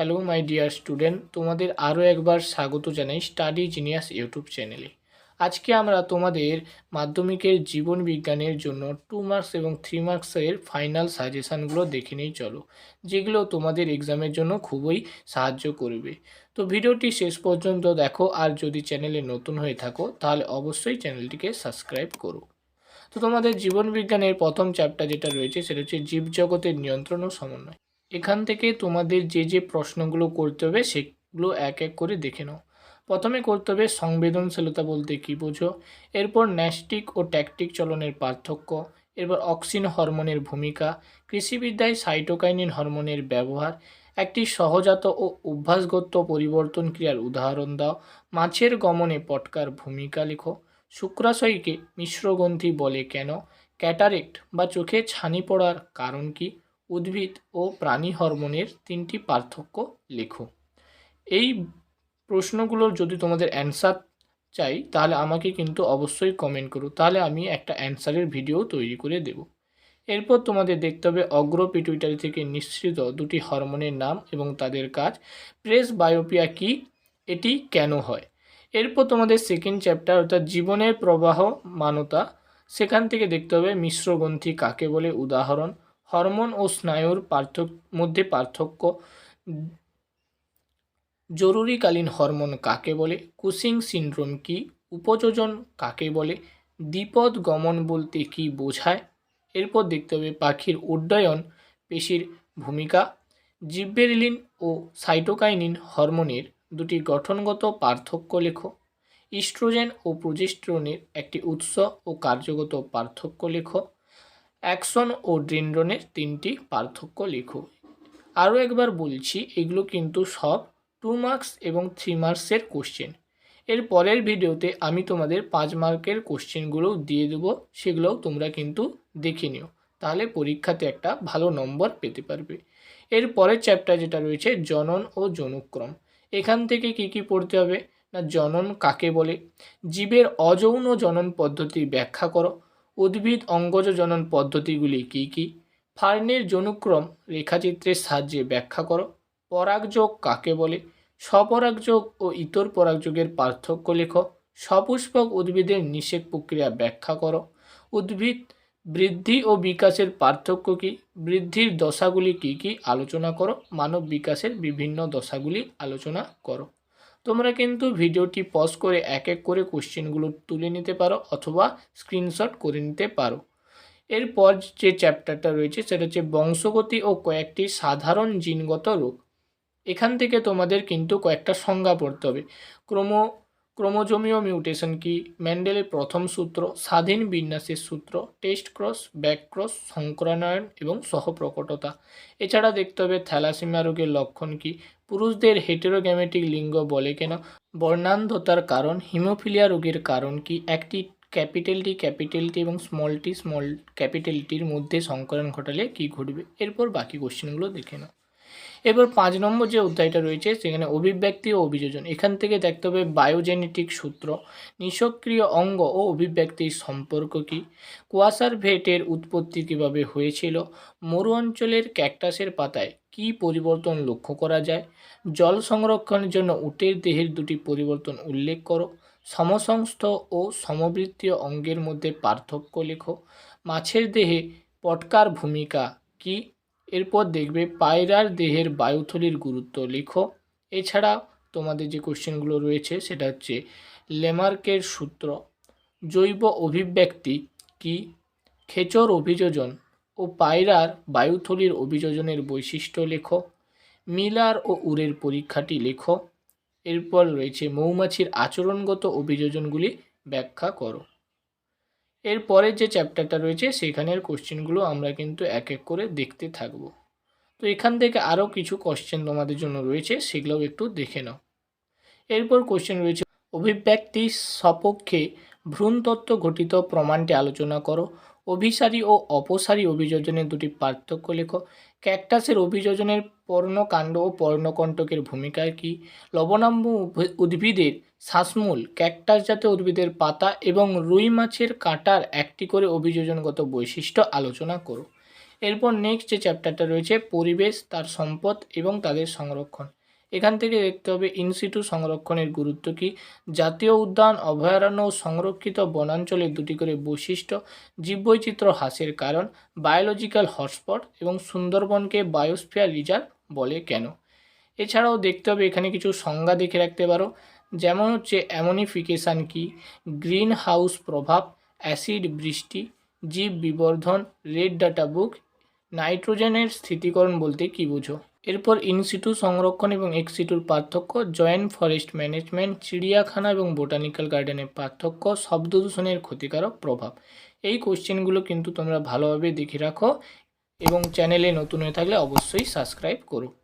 Hello my dear student তোমাদের আরও একবার স্বাগত জানাই স্টাডি জিনিয়াস ইউটিউব চ্যানেলে আজকে আমরা তোমাদের মাধ্যমিকের জীবন বিজ্ঞানের জন্য টু মার্কস এবং থ্রি মার্কসের ফাইনাল সাজেশানগুলো দেখে নিই, চলো। যেগুলো তোমাদের এক্সামের জন্য খুবই সাহায্য করবে। তো ভিডিওটি শেষ পর্যন্ত দেখো, আর যদি চ্যানেলে নতুন হয়ে থাকো, তাহলে অবশ্যই চ্যানেলটিকে সাবস্ক্রাইব করো। তো তোমাদের জীবন বিজ্ঞানের প্রথম চ্যাপ্টার যেটা রয়েছে, সেটা হচ্ছে জীবজগতের নিয়ন্ত্রণ ও সমন্বয়। এখান থেকে তোমাদের যে যে প্রশ্নগুলো করতে হবে সেগুলো এক এক করে দেখে নাও। প্রথমে করতে হবে সংবেদনশীলতা বলতে কী বোঝো? এরপর ন্যাস্টিক ও ট্যাকটিক চলনের পার্থক্য, এরপর অক্সিন হরমোনের ভূমিকা, কৃষিবিদ্যায় সাইটোকাইনিন হরমোনের ব্যবহার, একটি সহজাত ও অভ্যাসগত পরিবর্তন ক্রিয়ার উদাহরণ দাও, মাছের গমনে পটকার ভূমিকা লেখো, শুক্রাশয়কে মিশ্রগ্রন্থি বলে কেন, ক্যাটারেক্ট বা চোখে ছানি পড়ার কারণ কি উদ্ভিদ ও প্রাণী হরমোনের তিনটি পার্থক্য লেখো। এই প্রশ্নগুলোর যদি তোমাদের অ্যান্সার চাই, তাহলে আমাকে কিন্তু অবশ্যই কমেন্ট করো। তাহলে আমি একটা অ্যান্সারের ভিডিও তৈরি করে দেব। এরপর তোমাদের দেখতে হবে অগ্র পিটুইটারি থেকে নিঃসৃত দুটি হরমোনের নাম এবং তাদের কাজ। প্রেস বায়োপিয়া কি? এটি কেন হয়? এরপর তোমাদের সেকেন্ড চ্যাপ্টার অর্থাৎ জীবনের প্রবাহ মানতা সেখান থেকে দেখতে হবে মিশ্রগ্রন্থি কাকে বলে? উদাহরণ হরমোন ও স্নায়ুর পার্থক্য মধ্যে পার্থক্য জরুরিকালীন হরমোন কাকে বলে? কুসিং সিনড্রোম কি? উপযোজন কাকে বলে? দ্বিপদ গমন বলতে কি বোঝায়? এরপর দেখতে হবে পাখির উড্ডয়ন, পেশির ভূমিকা, জিব্বেরিলিন ও সাইটোকাইনিন হরমোনের দুটি গঠনগত পার্থক্য লেখো। ইস্ট্রোজেন ও প্রোজেস্টেরনের একটি উৎস ও কার্যগত পার্থক্য লেখো। অ্যাকশন ও ড্রিনড্রনের তিনটি পার্থক্য লেখো। আরও একবার বলছি, এগুলো কিন্তু সব টু মার্কস এবং থ্রি মার্কসের কোশ্চেন এর পরের ভিডিওতে আমি তোমাদের পাঁচ মার্কের কোশ্চেনগুলোও দিয়ে দেবো, সেগুলোও তোমরা কিন্তু দেখে নিও। তাহলে পরীক্ষাতে একটা ভালো নম্বর পেতে পারবে। এর পরের চ্যাপ্টার যেটা রয়েছে, জনন ও জনুক্রম। এখান থেকে কি কি পড়তে হবে? না জনন কাকে বলে? জীবের অযৌন জনন পদ্ধতি ব্যাখ্যা করো। উদ্ভিদ অঙ্গজ জনন পদ্ধতিগুলি কি কি? ফার্নের জনুক্রম রেখাচিত্রের সাহায্যে ব্যাখ্যা করো। পরাগযোগ কাকে বলে? স্বপরাগযোগ ও ইতর পরাগযোগের পার্থক্য লেখো। সপুষ্পক উদ্ভিদের নিষেক প্রক্রিয়া ব্যাখ্যা করো। উদ্ভিদ বৃদ্ধি ও বিকাশের পার্থক্য কী? বৃদ্ধির দশাগুলি কী কী? আলোচনা করো। মানব বিকাশের বিভিন্ন দশাগুলি আলোচনা করো। তোমরা কিন্তু ভিডিওটি পজ করে এক এক করে কোশ্চেনগুলো তুলে নিতে পারো অথবা স্ক্রিনশট করে নিতে পারো। এরপর যে চ্যাপ্টারটা রয়েছে সেটা হচ্ছে বংশগতি ও কয়েকটি সাধারণ জিনগত রোগ। এখান থেকে তোমাদের কিন্তু কয়েকটা সংজ্ঞা পড়তে হবে। ক্রোমো ক্রোমোজোমীয় মিউটেশন কি? ম্যান্ডেলের প্রথম সূত্র, স্বাধীন বিন্যাসের সূত্র, টেস্ট ক্রস, ব্যাক ক্রস সংক্রানয়ন এবং সহপ্রকটতা। এছাড়া দেখতে হবে থ্যালাসিমিয়া রোগের লক্ষণ কি? পুরুষদের হেটেরোগ্যামেটিক লিঙ্গ বলে কেন? বর্ণান্ধতার কারণ, হিমোফিলিয়া রোগের কারণ কি? একটি ক্যাপিটাল টি এবং স্মল টি স্মল ক্যাপিটাল টির মধ্যে সংকরণ ঘটালে কি ঘটবে? এরপর বাকি কোশ্চেনগুলো দেখে নাও। এবার পাঁচ নম্বর যে অধ্যায়টা রয়েছে, সেখানে অভিব্যক্তি ও অভিযোজন। এখান থেকে দেখতে হবে বায়োজেনেটিক সূত্র। নিঃসক্রিয় অঙ্গ ও অভিব্যক্তির সম্পর্ক কী? কুয়াশার ভেটের উৎপত্তি কীভাবে হয়েছিল? মরু অঞ্চলের ক্যাকটাসের পাতায় কী পরিবর্তন লক্ষ্য করা যায়? জল সংরক্ষণের জন্য উটের দেহের দুটি পরিবর্তন উল্লেখ করো। সমসংস্থ ও সমবৃত্তীয় অঙ্গের মধ্যে পার্থক্য লেখো। মাছের দেহে পটকার ভূমিকা কী? এরপর দেখবে পায়রার দেহের বায়ুথলির গুরুত্ব লেখো। এছাড়া তোমাদের যে কোশ্চেনগুলো রয়েছে, সেটা হচ্ছে লেমার্কের সূত্র, জৈব অভিব্যক্তি কি, খেচর অভিযোজন ও পায়রার বায়ুথলির অভিযোজনের বৈশিষ্ট্য লেখো। মিলার ও উরের পরীক্ষাটি লেখো। এরপর রয়েছে মৌমাছির আচরণগত অভিযোজনগুলি ব্যাখ্যা করো। এর পরের যে চ্যাপ্টারটা রয়েছে, সেখানের কোশ্চেনগুলো আমরা কিন্তু এক এক করে দেখতে থাকব। তো এখান থেকে আরও কিছু কোশ্চেন তোমাদের জন্য রয়েছে, সেগুলোও একটু দেখে নাও। এরপর কোশ্চেন রয়েছে, অভিব্যক্তি সপক্ষে ভ্রূণতত্ত্ব ঘটিত প্রমাণটি আলোচনা করো। অভিসারী ও অপসারী অভিযোজনের দুটি পার্থক্য লেখো। ক্যাকটাসের অভিযোজনের পর্ণকাণ্ড ও পর্ণকণ্টকের ভূমিকা কী? লবণাম্ব উদ্ভিদের শ্বাসমূল ক্যাকটাস জাতীয় উদ্ভিদের পাতা এবং রুই মাছের কাঁটার একটি করে অভিযোজনগত বৈশিষ্ট্য আলোচনা করো। এরপর নেক্সট যে চ্যাপ্টারটা রয়েছে, পরিবেশ, তার সম্পদ এবং তাদের সংরক্ষণ। এখান থেকে দেখতে হবে ইনসিটু সংরক্ষণের গুরুত্ব কী। জাতীয় উদ্যান, অভয়ারণ্য ও সংরক্ষিত বনাঞ্চলের দুটি করে বৈশিষ্ট্য, জীববৈচিত্র্য হ্রাসের কারণ বায়োলজিক্যাল হটস্পট এবং সুন্দরবনকে বায়োস্ফিয়ার রিজার্ভ বলে কেন। এছাড়াও দেখতে হবে এখানে কিছু সংজ্ঞা দেখে রাখতে পারো। যেমন হচ্ছে অ্যামোনিফিকেশান কি গ্রিন হাউস প্রভাব, অ্যাসিড বৃষ্টি, জীব বিবর্ধন, রেড ডাটা বুক, নাইট্রোজেনের স্থিতিকরণ বলতে কী বুঝো? এরপর ইনসিটু সংরক্ষণ এবং এক্সিটুর পার্থক্য, জয়েন্ট ফরেস্ট ম্যানেজমেন্ট, চিড়িয়াখানা এবং বোটানিক্যাল গার্ডেনের পার্থক্য, শব্দ দূষণের ক্ষতিকারক প্রভাব। এই কোশ্চেনগুলো কিন্তু তোমরা ভালোভাবে দেখে রাখো এবং চ্যানেলে নতুন হয়ে থাকলে অবশ্যই সাবস্ক্রাইব করো।